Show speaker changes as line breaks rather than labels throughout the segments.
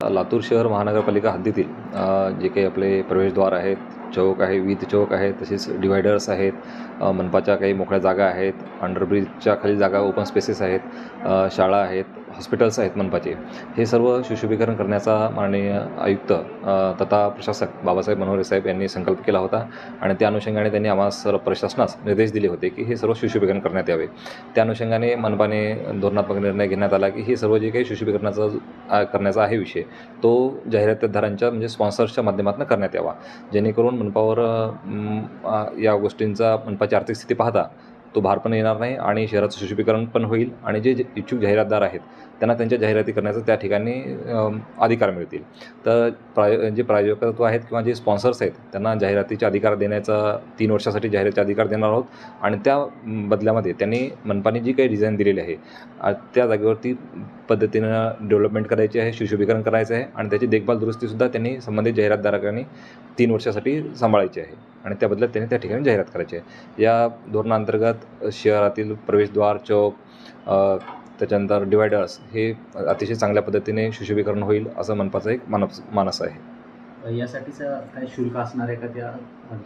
लातूर शहर महानगरपालिका हद्दीतील जे काही आपले प्रवेशद्वार आहेत चौक आहे वीज चौक आहे तसेच डिवायडर्स आहेत मनपाच्या काही मोकळ्या जागा आहेत अंडरब्रिजच्या खाली जागा ओपन स्पेसेस आहेत शाळा आहेत हॉस्पिटल्स आहेत मनपाचे. हे सर्व सुशोभीकरण करण्याचा माननीय आयुक्त तथा प्रशासक बाबासाहेब मनोहरे साहेब यांनी संकल्प केला होता आणि त्या अनुषंगाने त्यांनी आम्हा सर्व प्रशासनास निर्देश दिले होते की हे सर्व सुशोभीकरण करण्यात यावे. त्या अनुषंगाने मनपाने धोरणात्मक निर्णय घेण्यात आला की हे सर्व जे काही सुशोभीकरणाचा करण्याचा आहे विषय तो जाहिरातदारांच्या म्हणजे स्पॉन्सर्सच्या माध्यमातून करण्यात यावा. जेणेकरून मनपावर या गोष्टींचा मनपाची आर्थिक स्थिती पाहता. तो भार पण येणार नाही आणि शहराचं सुशोभीकरण पण होईल आणि जे इच्छुक जाहिरातदार आहेत त्यांना त्यांच्या जाहिराती करण्याचा त्या ठिकाणी अधिकार मिळतील. तर प्राय जे प्रायोजकत्व आहेत किंवा जे स्पॉन्सर्स आहेत त्यांना जाहिरातीचे अधिकार देण्याचा तीन वर्षासाठी जाहिरातीचे अधिकार देणार आहोत आणि त्या बदल्यामध्ये त्यांनी मनपाने जी काही डिझाईन दिलेली आहे त्या जागेवरती पद्धतीनं डेव्हलपमेंट करायची आहे सुशोभीकरण करायचं आहे आणि त्याची देखभाल दुरुस्तीसुद्धा त्यांनी संबंधित जाहिरातदारांनी तीन वर्षासाठी सांभाळायची आहे आणि त्या बदल्यात त्यांनी त्या ठिकाणी जाहिरात करायची आहे. या धोरणाअंतर्गत शहरातील प्रवेशद्वार चौक त्याच्यानंतर डिवायडर्स हे अतिशय चांगल्या पद्धतीने सुशोभीकरण होईल असं मनपाचा एक मानस मानस आहे.
यासाठीचं काय शुल्क असणार आहे का त्या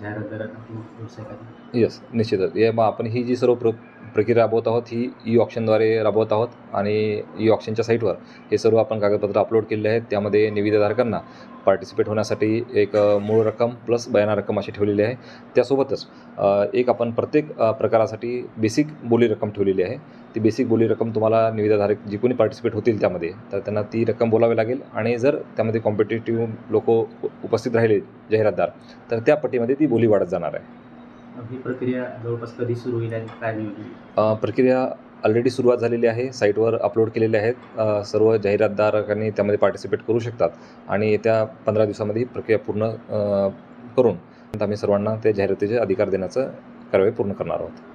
जाहिरातदारांना
येस निश्चितच. हे मग आपण ही जी सर्व प्र प्रक्रिया राबवत आहोत ही ई ऑप्शनद्वारे राबवत आहोत आणि ई ऑप्शनच्या साईटवर हे सर्व आपण कागदपत्र अपलोड केलेले आहेत. त्यामध्ये निविदाधारकांना पार्टिसिपेट होण्यासाठी एक मूळ रक्कम प्लस बयाना रक्कम अशी ठेवलेली आहे. त्यासोबतच एक आपण प्रत्येक प्रकारासाठी बेसिक बोली रक्कम ठेवलेली आहे. ती बेसिक बोली रक्कम तुम्हाला निविदाधारक जी कोणी पार्टिसिपेट होतील त्यामध्ये तर त्यांना ती रक्कम बोलावी लागेल. आणि जर त्यामध्ये कॉम्पिटेटिव्ह लोक उपस्थित राहिले जाहिरातदार तर त्या पट्टीमध्ये ती बोली वाढत जाणार आहे.
ही प्रक्रिया जवळपास कधी सुरू होईल आणि काय नियोजन?
प्रक्रिया ऑलरेडी सुरुवात झालेली आहे. साईटवर अपलोड केलेले आहेत. सर्व जाहिरातदारकांनी त्यामध्ये पार्टिसिपेट करू शकतात आणि येत्या पंधरा दिवसामध्ये ही प्रक्रिया पूर्ण करून आम्ही सर्वांना त्या जाहिरातीचे अधिकार देण्याचं कारवाई पूर्ण करणार आहोत.